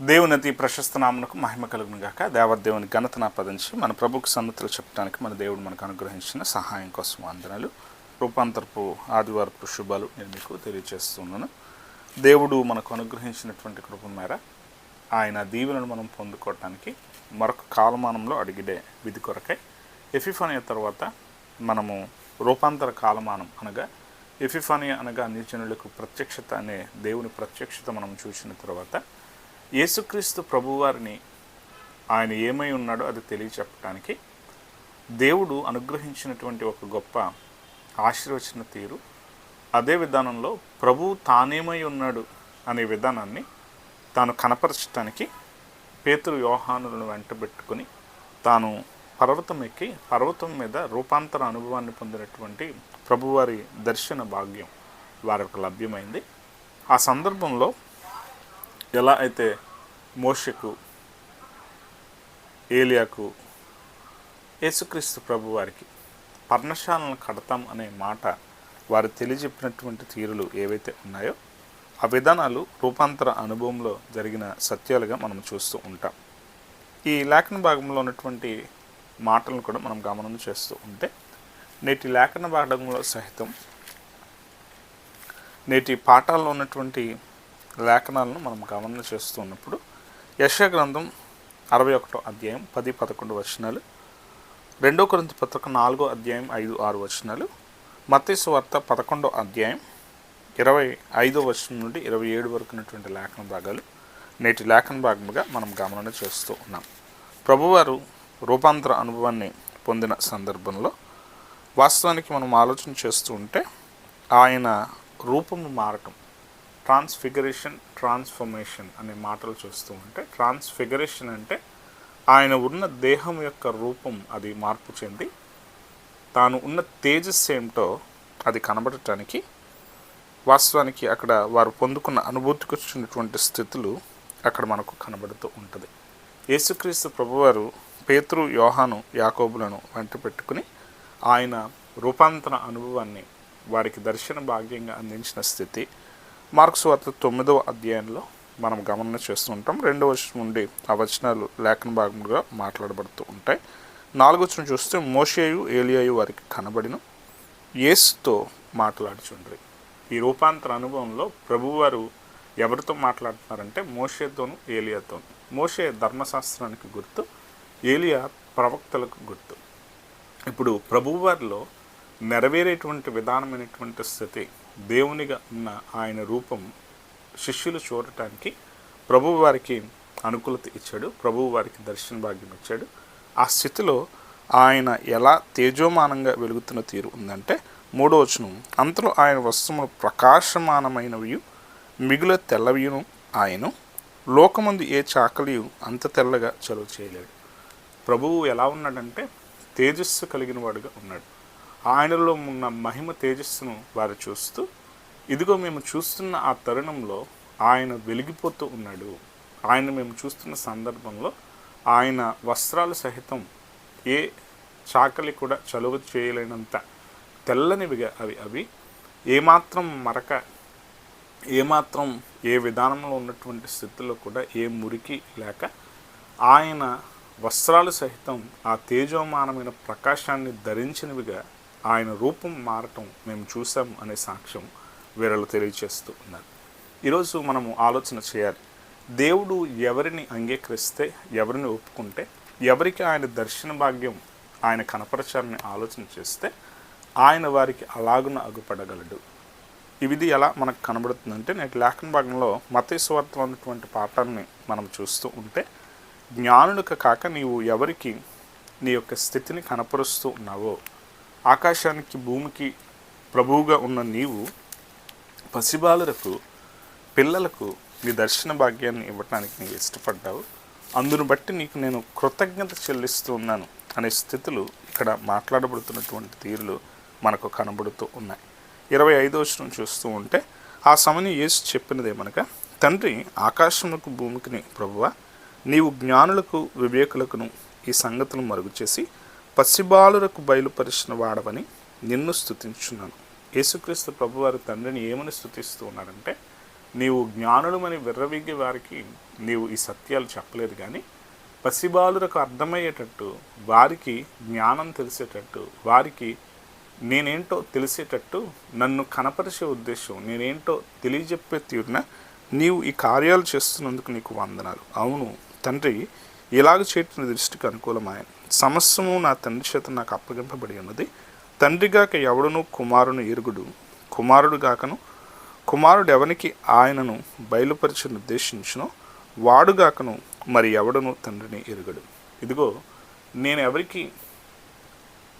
దేవునతి ప్రశస్త నామునకు మహిమ కలుగును గాక. దేవదేవుని ఘనతన నాపదించి మన ప్రభుకు సన్నతులు చెప్పడానికి మన దేవుడు మనకు అనుగ్రహించిన సహాయం కోసం వందనలు. రూపాంతరపు ఆదివారపు శుభాలు నేను మీకు తెలియజేస్తున్నాను దేవుడు మనకు అనుగ్రహించినటువంటి కృప మేర ఆయన దీవెనను మనం పొందుకోవటానికి మరొక కాలమానంలో అడిగిడే విధి కొరకై ఎఫిఫానియా తర్వాత మనము రూపాంతర కాలమానం అనగా ఎఫిఫానియా అనగా నిర్జనులకు ప్రత్యక్షత అనే దేవుని ప్రత్యక్షత మనం చూసిన తర్వాత యేసుక్రీస్తు ప్రభువారిని ఆయన ఏమై ఉన్నాడో అది తెలియచెప్పడానికి దేవుడు అనుగ్రహించినటువంటి ఒక గొప్ప ఆశీర్వచన తీరు అదే విధానంలో ప్రభు తానేమై ఉన్నాడు అనే విధానాన్ని తాను కనపరచడానికి పేతురు వ్యవహానులను వెంటబెట్టుకుని తాను పర్వతం ఎక్కి పర్వతం మీద రూపాంతర అనుభవాన్ని పొందినటువంటి ప్రభువారి దర్శన భాగ్యం వారికి లభ్యమైంది. ఆ సందర్భంలో ఎలా అయితే మోషకు ఏలియాకు యేసుక్రీస్తు ప్రభు వారికి పర్ణశాలను కడతాం అనే మాట వారు తెలియజెప్పినటువంటి తీరులు ఏవైతే ఉన్నాయో ఆ విధానాలు రూపాంతర అనుభవంలో జరిగిన సత్యాలుగా మనం చూస్తూ ఉంటాం. ఈ లేఖన భాగంలో ఉన్నటువంటి మాటలను కూడా మనం గమనం చేస్తూ ఉంటే నేటి లేఖన భాగంలో సహితం నేటి పాఠాల్లో ఉన్నటువంటి లేఖనాలను మనం గమనం చేస్తూ ఉన్నప్పుడు యశ గ్రంథం అరవై ఒకటో అధ్యాయం పది పదకొండు వచనాలు రెండో కొరింత పత్రిక నాలుగో అధ్యాయం ఐదు ఆరు వచనాలు మత్స్సు వార్త పదకొండో అధ్యాయం ఇరవై ఐదో వచనం నుండి ఇరవై ఏడు వరకు ఉన్నటువంటి లేఖన భాగాలు నేటి లేఖన భాగముగా మనం గమనం చేస్తూ ఉన్నాం. ప్రభువారు రూపాంతర అనుభవాన్ని పొందిన సందర్భంలో వాస్తవానికి మనం ఆలోచన చేస్తూ ఉంటే ఆయన రూపము మారటం ట్రాన్స్ఫిగరేషన్ ట్రాన్స్ఫర్మేషన్ అనే మాటలు చూస్తూ ఉంటే ట్రాన్స్ఫిగరేషన్ అంటే ఆయన ఉన్న దేహం యొక్క రూపం అది మార్పు చెంది తాను ఉన్న తేజస్సు ఏమిటో అది కనబడటానికి వాస్తవానికి అక్కడ వారు పొందుకున్న అనుభూతికి వచ్చినటువంటి స్థితులు అక్కడ మనకు కనబడుతూ ఉంటుంది. యేసుక్రీస్తు ప్రభువారు పేతురు యోహాను యాకోబులను వెంట పెట్టుకుని ఆయన రూపాంతర అనుభవాన్ని వారికి దర్శన భాగ్యంగా అందించిన స్థితి మార్క్స్ వార్త తొమ్మిదవ అధ్యాయంలో మనం గమనం చేస్తూ ఉంటాం రెండవ వచనం నుండి ఆ వచనాలు లేఖన భాగములుగా మాట్లాడబడుతూ ఉంటాయి. నాలుగు వచ్చిన చూస్తే మోషేయు ఏలియాయు వారికి కనబడిన. యేసుతో మాట్లాడుచుండ్రి. ఈ రూపాంతర అనుభవంలో ప్రభువారు ఎవరితో మాట్లాడుతున్నారంటే మోషేతోను ఏలియాతోను. మోషే ధర్మశాస్త్రానికి గుర్తు ఏలియా ప్రవక్తలకు గుర్తు. ఇప్పుడు ప్రభువారిలో నెరవేరేటువంటి విధానమైనటువంటి స్థితి దేవునిగా ఉన్న ఆయన రూపం శిష్యులు చూడటానికి ప్రభువు వారికి అనుకూలత ఇచ్చాడు. ప్రభువు వారికి దర్శన భాగ్యం ఇచ్చాడు. ఆ స్థితిలో ఆయన ఎలా తేజోమానంగా వెలుగుతున్న తీరు ఉందంటే మూడో వచనం. అంతలో ఆయన వస్త్రములు ప్రకాశమానమైనవి మిగుల తెల్లవియును ఆయను. లోకమందు ఏ చాకలియు అంత తెల్లగా చలువ చేయలేడు. ప్రభువు ఎలా ఉన్నాడంటే తేజస్సు కలిగిన వాడుగా ఉన్నాడు. ఆయనలో ఉన్న మహిమ తేజస్సును వారు చూస్తూ ఇదిగో మేము చూస్తున్న ఆ తరుణంలో ఆయన వెలిగిపోతూ ఉన్నాడు. ఆయన మేము చూస్తున్న సందర్భంలో ఆయన వస్త్రాలు సహితం ఏ చాకలి కూడా చలువ చేయలేనంత తెల్లనివిగా అవి అవి ఏమాత్రం మరక ఏమాత్రం ఏ విధానంలో ఉన్నటువంటి స్థితిలో కూడా ఏ మురికి లేక ఆయన వస్త్రాలు సహితం ఆ తేజోమానమైన ప్రకాశాన్ని ధరించినవిగా ఆయన రూపం మారటం మేము చూసాం అనే సాక్ష్యం వీరలు తెలియచేస్తూ ఉన్నారు. ఈరోజు మనము ఆలోచన చేయాలి దేవుడు ఎవరిని అంగీకరిస్తే ఎవరిని ఒప్పుకుంటే ఎవరికి ఆయన దర్శన భాగ్యం ఆయన కనపరచాలని ఆలోచన చేస్తే ఆయన వారికి అలాగున అగుపడగలడు. ఇది ఎలా మనకు కనబడుతుందంటే నేటి లేఖన భాగంలో మతేశ్వార్తం అన్నటువంటి పాఠాన్ని మనం చూస్తూ ఉంటే జ్ఞానులకు కాక నీవు ఎవరికి నీ యొక్క స్థితిని కనపరుస్తూ ఉన్నావో ఆకాశానికి భూమికి ప్రభువుగా ఉన్న నీవు పసిబాలులకు పిల్లలకు నీ దర్శన భాగ్యాన్ని ఇవ్వటానికి నీవు ఇష్టపడ్డావు. అందును బట్టి నీకు నేను కృతజ్ఞత చెల్లిస్తూ ఉన్నాను అనే స్థితులు ఇక్కడ మాట్లాడబడుతున్నటువంటి తీరులు మనకు కనబడుతూ ఉన్నాయి. ఇరవై ఐదో వచనం చూస్తూ ఉంటే ఆ సమయం యేసు చెప్పినదేమనగా తండ్రి ఆకాశములకు భూమికిని ప్రభువ నీవు జ్ఞానులకు వివేకులకును ఈ సంగతులు మరుగు చేసి పసిబాలురకు బయలుపరిచిన వాడవని నిన్ను స్థుతించున్నాను యేసుక్రీస్తు ప్రభువారి తండ్రిని ఏమని స్థుతిస్తూ ఉన్నారంటే నీవు జ్ఞానులమని విర్రవీగే వారికి నీవు ఈ సత్యాలు చెప్పలేదు కానీ పసిబాలులకు అర్థమయ్యేటట్టు వారికి జ్ఞానం తెలిసేటట్టు వారికి నేనేంటో తెలిసేటట్టు నన్ను కనపరిచే ఉద్దేశం నేనేంటో తెలియజెప్పే తీరున నీవు ఈ కార్యాలు చేస్తున్నందుకు నీకు వందనాలు. అవును తండ్రి ఇలాగ చేయటం దృష్టికి అనుకూలమాయ సమస్యము నా తండ్రి చేత నాకు అప్పగింపబడి ఉన్నది. తండ్రిగాక ఎవడును కుమారుని ఎరుగుడు కుమారుడు గాకను కుమారుడు ఎవనికి ఆయనను బయలుపరిచి ఉద్దేశించునో వాడుగాకను మరి ఎవడును తండ్రిని ఎరుగడు. ఇదిగో నేను ఎవరికి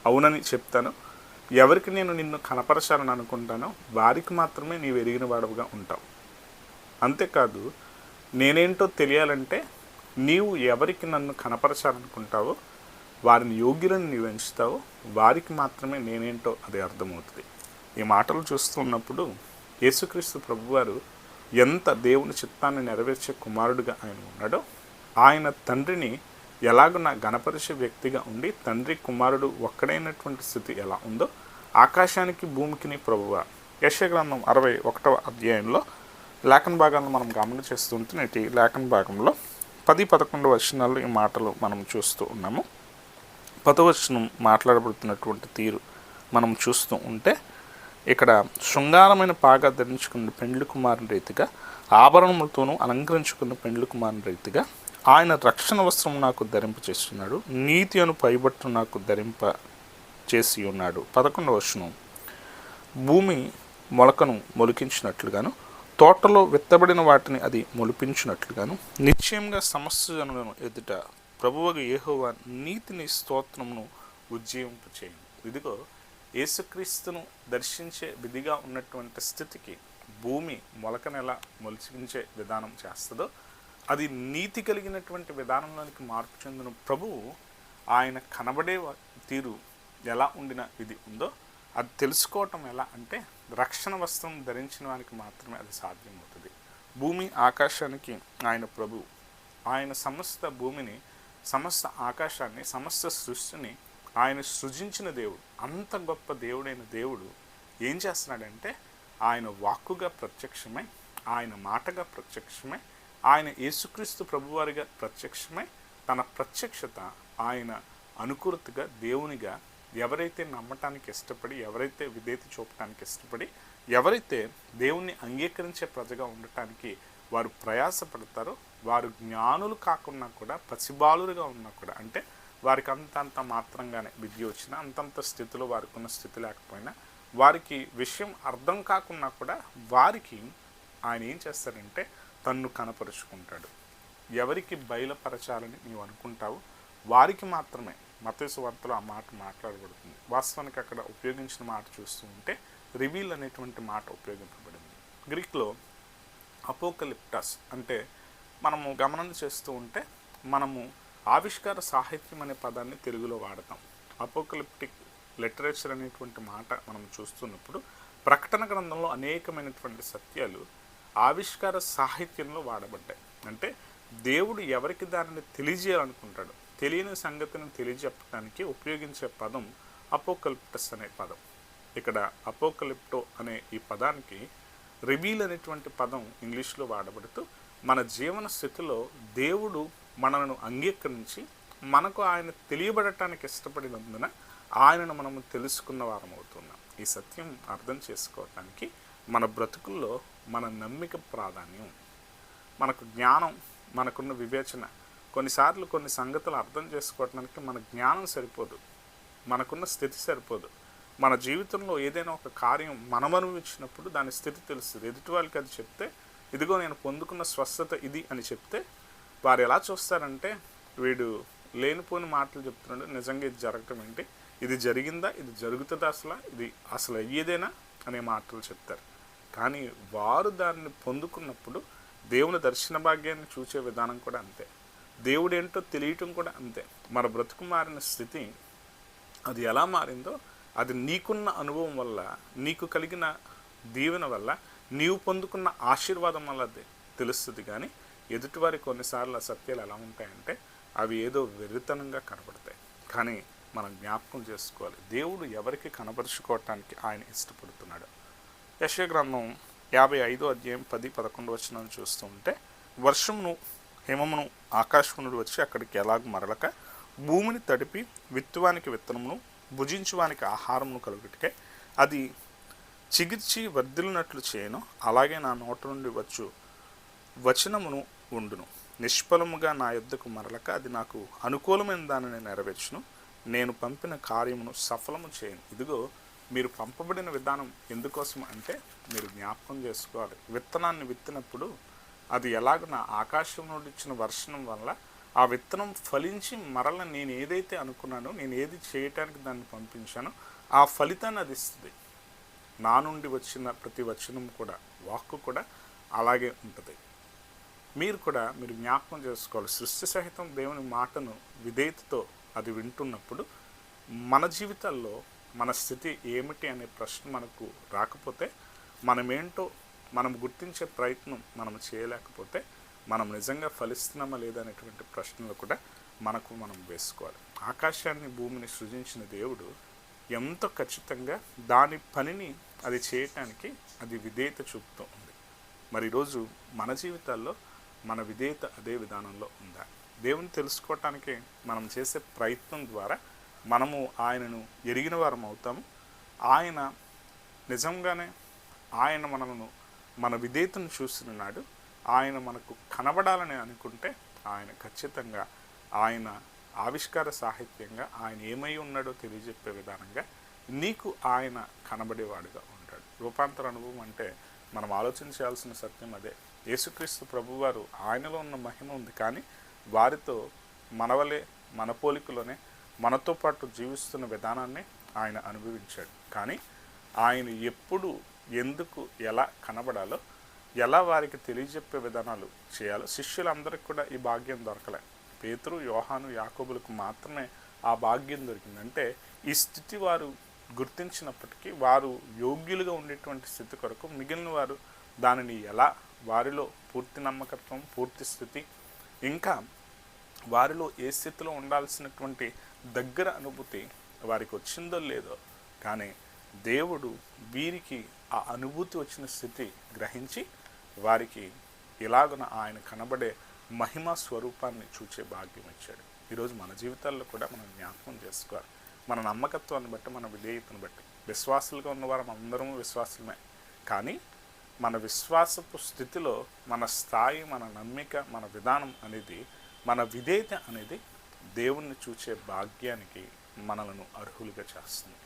అవునని చెప్తాను ఎవరికి నేను నిన్ను కనపరచాలని అనుకుంటానో వారికి మాత్రమే నీవు ఎరిగిన వాడవుగా ఉంటావు. అంతేకాదు నేనేంటో తెలియాలంటే నీవు ఎవరికి నన్ను కనపరచాలనుకుంటావో వారిని యోగ్యులను నీవు ఎంచుతావో వారికి మాత్రమే నేనేంటో అది అర్థమవుతుంది. ఈ మాటలు చూస్తున్నప్పుడు యేసుక్రీస్తు ప్రభువారు ఎంత దేవుని చిత్తాన్ని నెరవేర్చే కుమారుడిగా ఆయన ఉన్నాడో ఆయన తండ్రిని ఎలాగో నా గణపరిచే వ్యక్తిగా ఉండి తండ్రి కుమారుడు ఒక్కడైనటువంటి స్థితి ఎలా ఉందో ఆకాశానికి భూమికిని ప్రభువ. యశగ్రంథం అరవై ఒకటవ అధ్యాయంలో లేఖన భాగాలను మనం గమనిచేస్తుంటే నేటి లేఖన భాగంలో పది పదకొండు వచనాలు ఈ మాటలు మనం చూస్తూ ఉన్నాము. పదవచనం మాట్లాడబడుతున్నటువంటి తీరు మనం చూస్తూ ఉంటే ఇక్కడ శృంగారమైన పాగా ధరించుకున్న పెండ్లి కుమారుని రీతిగా ఆభరణములతోనూ అలంకరించుకున్న పెండ్లి కుమారుని రీతిగా ఆయన రక్షణ వస్త్రం నాకు ధరింప చేస్తున్నాడు నీతి అను పైబట్టు నాకు ధరింప చేసి ఉన్నాడు. పదకొండవ వచనం. భూమి మొలకను మొలికించినట్లుగాను తోటలో విత్తబడిన వాటిని అది మొలిపించినట్లుగాను నిశ్చయంగా సమస్య జనులను ఎదుట ప్రభువకు ఏహోవా నీతిని స్తోత్రమును ఉజ్జీవింపచేయను. ఇదిగో యేసుక్రీస్తును దర్శించే విధిగా ఉన్నటువంటి స్థితికి భూమి మొలకనెలా మొలిచించే విధానం చేస్తుందో అది నీతి కలిగినటువంటి విధానంలోనికి మార్పు చెందిన. ప్రభువు ఆయన కనబడే తీరు ఎలా ఉండిన ఇది ఉందో అది తెలుసుకోవటం ఎలా అంటే రక్షణ వస్త్రం ధరించిన వానికి మాత్రమే అది సాధ్యమవుతుంది. భూమి ఆకాశానికి ఆయన ప్రభు. ఆయన సమస్త భూమిని సమస్త ఆకాశాన్ని సమస్త సృష్టిని ఆయన సృజించిన దేవుడు అంత గొప్ప దేవుడైన దేవుడు ఏం చేస్తున్నాడంటే ఆయన వాక్కుగా ప్రత్యక్షమై ఆయన మాటగా ప్రత్యక్షమై ఆయన యేసుక్రీస్తు ప్రభువారిగా ప్రత్యక్షమై తన ప్రత్యక్షత ఆయన అనుకూలతగా దేవునిగా ఎవరైతే నమ్మటానికి ఇష్టపడి ఎవరైతే విధేయత చూపటానికి ఇష్టపడి ఎవరైతే దేవుణ్ణి అంగీకరించే ప్రజగా ఉండటానికి వారు ప్రయాసపడతారో వారు జ్ఞానులు కాకున్నా కూడా పసిబాలురుగా ఉన్నా కూడా అంటే వారికి అంతంత మాత్రంగానే విద్య వచ్చినా అంతంత స్థితిలో వారికి ఉన్న స్థితి లేకపోయినా వారికి విషయం అర్థం కాకున్నా కూడా వారికి ఆయన ఏం చేస్తాడంటే తన్ను కనపరుచుకుంటాడు. ఎవరికి బయలుపరచాలని నీవు అనుకుంటావు వారికి మాత్రమే మతేసు వార్తలో ఆ మాట మాట్లాడబడుతుంది. వాస్తవానికి అక్కడ ఉపయోగించిన మాట చూస్తూ ఉంటే రివీల్ అనేటువంటి మాట ఉపయోగింపబడింది. గ్రీక్లో అపోకలిప్టస్ అంటే మనము గమనం చేస్తూ ఉంటే మనము ఆవిష్కార సాహిత్యం అనే పదాన్ని తెలుగులో వాడతాం. అపోకలిప్టిక్ లిటరేచర్ అనేటువంటి మాట మనం చూస్తున్నప్పుడు ప్రకటన గ్రంథంలో అనేకమైనటువంటి సత్యాలు ఆవిష్కార సాహిత్యంలో వాడబడ్డాయి. అంటే దేవుడు ఎవరికి దానిని తెలియజేయాలనుకుంటాడు తెలియని సంగతిని తెలియజెప్పడానికి ఉపయోగించే పదం అపోకలిప్టస్ అనే పదం. ఇక్కడ అపోకలిప్టో అనే ఈ పదానికి రివీల్ అనేటువంటి పదం ఇంగ్లీష్లో వాడబడుతూ మన జీవన స్థితిలో దేవుడు మనలను అంగీకరించి మనకు ఆయన తెలియబడటానికి ఇష్టపడినందున ఆయనను మనము తెలుసుకున్న వారం అవుతున్నాం ఈ సత్యం అర్థం చేసుకోవటానికి మన బ్రతుకుల్లో మన నమ్మిక ప్రాధాన్యం. మనకు జ్ఞానం మనకున్న వివేచన కొన్నిసార్లు కొన్ని సంగతులు అర్థం చేసుకోవటానికి మన జ్ఞానం సరిపోదు. మనకున్న స్థితి సరిపోదు. మన జీవితంలో ఏదైనా ఒక కార్యం మనం అనుభవించినప్పుడు దాని స్థితి తెలుస్తుంది. ఎదుటి వాళ్ళకి అది చెప్తే ఇదిగో నేను పొందుకున్న స్వస్థత ఇది అని చెప్తే వారు ఎలా చూస్తారంటే వీడు లేనిపోని మాటలు చెప్తున్నాడు. నిజంగా ఇది జరగటం ఏంటి? ఇది జరిగిందా? ఇది జరుగుతుందా అసలు? ఇది అసలు అయ్యేదేనా? అనే మాటలు చెప్తారు. కానీ వారు దాన్ని పొందుకున్నప్పుడు దేవుని దర్శన భాగ్యాన్ని చూసే విధానం కూడా అంతే. దేవుడు ఏంటో తెలియటం కూడా అంతే. మన బ్రతుకు మారిన స్థితి అది ఎలా మారిందో అది నీకున్న అనుభవం వల్ల నీకు కలిగిన దీవెన వల్ల నీవు పొందుకున్న ఆశీర్వాదం వల్ల తెలుస్తుంది కానీ ఎదుటివారి కొన్నిసార్లు అసత్యాలు సత్యాలు ఎలా ఉంటాయంటే అవి ఏదో వెర్రితనంగా కనబడతాయి. కానీ మనం జ్ఞాపకం చేసుకోవాలి. దేవుడు ఎవరికి కనపరుచుకోవటానికి ఆయన ఇష్టపడుతున్నాడు. యశ గ్రంథం యాభై ఐదో అధ్యాయం పది పదకొండు వచ్చిన చూస్తూ ఉంటే వర్షమును హిమమును ఆకాశమునుడు వచ్చి అక్కడికి ఎలాగ మరలక భూమిని తడిపి విత్తువానికి విత్తనమును భుజించువానికి ఆహారమును కలుగుటికే అది చిగిర్చి వర్ధిల్లినట్లు చేయను అలాగే నా నోట నుండి వచ్చు. వచనమును ఉండును. నిష్ఫలముగా నా యుద్ధకు మరలక అది నాకు అనుకూలమైన దానిని నెరవేర్చును. నేను పంపిన కార్యమును సఫలము చేయను. ఇదిగో మీరు పంపబడిన విధానం ఎందుకోసం అంటే మీరు జ్ఞాపకం చేసుకోవాలి. విత్తనాన్ని విత్తినప్పుడు అది ఎలాగ నా ఆకాశం నుండి ఇచ్చిన వర్షం వల్ల ఆ విత్తనం ఫలించి మరల నేను ఏదైతే అనుకున్నానో నేను ఏది చేయటానికి దాన్ని పంపించానో ఆ ఫలితాన్ని అది ఇస్తుంది. నా నుండి వచ్చిన ప్రతి వచనం కూడా వాక్కు కూడా అలాగే ఉంటుంది. మీరు కూడా మీరు జ్ఞాపకం చేసుకోవాలి. సృష్టి సహితం దేవుని మాటను విధేయతతో అది వింటున్నప్పుడు మన జీవితాల్లో మన స్థితి ఏమిటి అనే ప్రశ్న మనకు రాకపోతే మనమేంటో మనం గుర్తించే ప్రయత్నం మనం చేయలేకపోతే మనం నిజంగా ఫలిస్తున్నామా లేదా అనేటువంటి ప్రశ్నలు కూడా మనకు మనం వేసుకోవాలి. ఆకాశాన్ని భూమిని సృజించిన దేవుడు ఎంతో ఖచ్చితంగా దాని పనిని అది చేయటానికి అది విధేయత చూపుతూ ఉంది. మరి ఈరోజు మన జీవితాల్లో మన విధేయత అదే విధానంలో ఉందా? దేవుని తెలుసుకోవటానికి మనం చేసే ప్రయత్నం ద్వారా మనము ఆయనను ఎరిగిన వారం అవుతాము. ఆయన నిజంగానే ఆయన మనలను మన విధేయతను చూస్తున్నాడు ఆయన మనకు కనబడాలని అనుకుంటే ఆయన ఖచ్చితంగా ఆయన ఆవిష్కార సాహిత్యంగా ఆయన ఏమై ఉన్నాడో తెలియజెప్పే విధానంగా నీకు ఆయన కనబడేవాడుగా ఉంటాడు. రూపాంతర అనుభవం అంటే మనం ఆలోచించాల్సిన సత్యం అదే. యేసుక్రీస్తు ప్రభువారు ఆయనలో ఉన్న మహిమ ఉంది కానీ వారితో మనవలే మన పోలికలోనే మనతో పాటు జీవిస్తున్న విధానాన్ని ఆయన అనుభవించాడు. కానీ ఆయన ఎప్పుడు ఎందుకు ఎలా కనబడాలో ఎలా వారికి తెలియజెప్పే విధానాలు చేయాలో శిష్యులందరికీ కూడా ఈ భాగ్యం దొరకలే. పేతురు యోహాను యాకోబులకు మాత్రమే ఆ భాగ్యం దొరికింది. అంటే ఈ స్థితి వారు గుర్తించినప్పటికీ వారు యోగ్యులుగా ఉండేటువంటి స్థితి కొరకు మిగిలిన వారు దానిని ఎలా వారిలో పూర్తి నమ్మకత్వం పూర్తి స్థితి ఇంకా వారిలో ఏ స్థితిలో ఉండాల్సినటువంటి దగ్గర అనుభూతి వారికి వచ్చిందో లేదో కానీ దేవుడు వీరికి ఆ అనుభూతి వచ్చిన స్థితి గ్రహించి వారికి ఇలాగున ఆయన కనబడే మహిమ స్వరూపాన్ని చూచే భాగ్యం ఇచ్చాడు. ఈరోజు మన జీవితాల్లో కూడా మనం జ్ఞాపకం చేసుకోవాలి. మన నమ్మకత్వాన్ని బట్టి మన విధేయతను బట్టి. విశ్వాసులుగా ఉన్నవారు అందరం విశ్వాసమే కానీ మన విశ్వాసపు స్థితిలో మన స్థాయి మన నమ్మిక మన విధానం అనేది మన విధేయత అనేది దేవుణ్ణి చూచే భాగ్యానికి మనలను అర్హులుగా చేస్తుంది.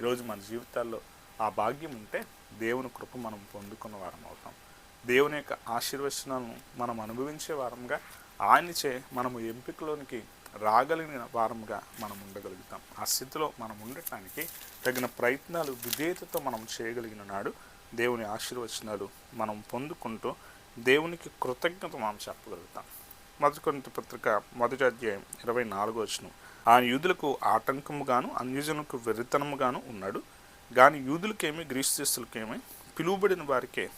ఈరోజు మన జీవితాల్లో ఆ భాగ్యం ఉంటే దేవుని కృప మనం పొందుకున్న వారం అవుతాం. దేవుని యొక్క ఆశీర్వచనాలను మనం అనుభవించే వారంగా ఆయనచే మనము ఎంపికలోనికి రాగలిగిన వారంగా మనం ఉండగలుగుతాం. ఆ స్థితిలో మనం ఉండటానికి తగిన ప్రయత్నాలు విధేయతతో మనం చేయగలిగిన నాడు దేవుని ఆశీర్వచనాలు మనం పొందుకుంటూ దేవునికి కృతజ్ఞత మనం చెప్పగలుగుతాం. మొదటి పత్రిక మొదటి అధ్యాయం ఇరవై నాలుగో వచ్చిన ఆయన యూదులకు ఆటంకముగాను అన్యజనులకు వెరితనముగాను ఉన్నాడు. కానీ యూదులకేమి గ్రీస్తులకేమి పిలువబడిన వారికే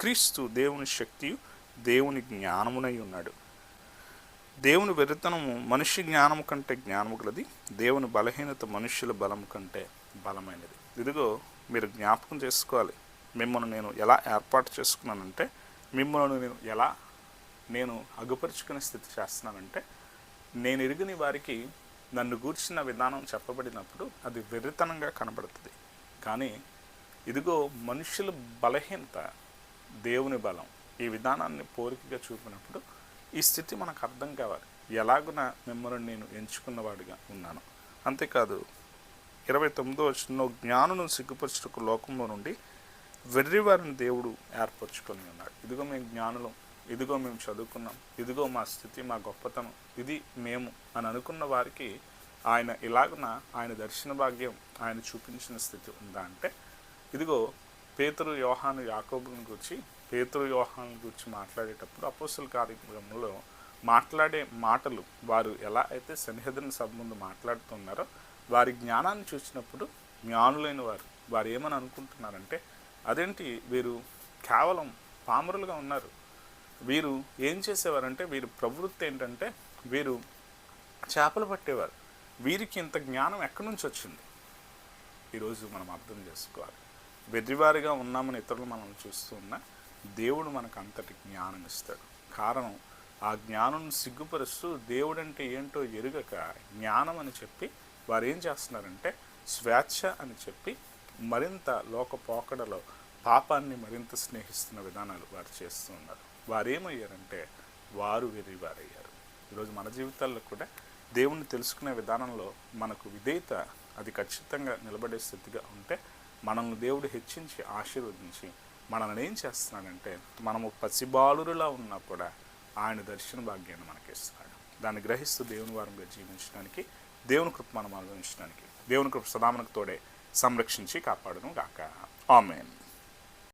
క్రీస్తు దేవుని శక్తియు దేవుని జ్ఞానమునై ఉన్నాడు. దేవుని వెరితనము మనిషి జ్ఞానము కంటే జ్ఞానము గలది దేవుని బలహీనత మనుష్యుల బలము కంటే బలమైనది. ఇదిగో మీరు జ్ఞాపకం చేసుకోవాలి. మిమ్మల్ని నేను ఎలా ఏర్పాటు చేసుకున్నానంటే మిమ్మల్ని నేను ఎలా నేను అగుపరుచుకునే స్థితి చేస్తున్నానంటే నేను ఎరుగని వారికి నన్ను గూర్చిన విధానం చెప్పబడినప్పుడు అది వెర్రితనంగా కనబడుతుంది. కానీ ఇదిగో మనుషుల బలహీనత దేవుని బలం ఈ విధానాన్ని పోలికగా చూపినప్పుడు ఈ స్థితి మనకు అర్థం కావాలి. ఎలాగున మిమ్మల్ని నేను ఎంచుకున్నవాడిగా ఉన్నాను. అంతేకాదు ఇరవై తొమ్మిదో వచ్చిన జ్ఞానును సిగ్గుపరచుటకు లోకంలో నుండి వెర్రివారిని దేవుడు ఏర్పరచుకొని ఉన్నాడు. ఇదిగో మేము జ్ఞానులం ఇదిగో మేము చదువుకున్నాం ఇదిగో మా స్థితి మా గొప్పతనం ఇది మేము అని అనుకున్న వారికి ఆయన ఇలాగున ఆయన దర్శన భాగ్యం ఆయన చూపించిన స్థితి ఉందా అంటే ఇదిగో పేతురు యోహాను యాకోబుని గురించి పేతురు యోహాను గురించి మాట్లాడేటప్పుడు అపోస్తుల కార్యక్రమంలో మాట్లాడే మాటలు వారు ఎలా అయితే సన్నిహితుని సభ ముందు మాట్లాడుతున్నారో వారి జ్ఞానాన్ని చూసినప్పుడు జ్ఞానులైన వారు వారు ఏమని అనుకుంటున్నారంటే అదేంటి వీరు కేవలం పామరులుగా ఉన్నారు? వీరు ఏం చేసేవారంటే వీరి ప్రవృత్తి ఏంటంటే వీరు చేపలు పట్టేవారు. వీరికి ఇంత జ్ఞానం ఎక్కడి నుంచి వచ్చింది? ఈరోజు మనం అర్థం చేసుకోవాలి. వెర్రివారిగా ఉన్నామని ఇతరులు మనం చూస్తూ ఉన్నా దేవుడు మనకు అంతటి జ్ఞానం ఇస్తాడు. కారణం ఆ జ్ఞానం సిగ్గుపరుస్తూ దేవుడంటే ఏంటో ఎరుగక జ్ఞానం అని చెప్పి వారు ఏం చేస్తున్నారంటే స్వేచ్ఛ అని చెప్పి మరింత లోక పోకడలో పాపాన్ని మరింత స్నేహిస్తున్న విధానాలు వారు చేస్తూ ఉన్నారు. వారు ఏమయ్యారంటే వారు వెర్రివారయ్యారు ఈరోజు మన జీవితాల్లో కూడా దేవుణ్ణి తెలుసుకునే విధానంలో మనకు విధేయత అది ఖచ్చితంగా నిలబడే స్థితిగా ఉంటే మనల్ని దేవుడు హెచ్చించి ఆశీర్వదించి మనల్ని ఏం చేస్తున్నాడంటే మనము పసిబాలురులా ఉన్నా కూడా ఆయన దర్శన భాగ్యాన్ని మనకి ఇస్తున్నాడు దాన్ని గ్రహిస్తూ దేవుని వారంగా జీవించడానికి దేవుని కృప మనం అనుభవించడానికి దేవుని కృప సదామనకు తోడే సంరక్షించి కాపాడును గాక. ఆమెన్.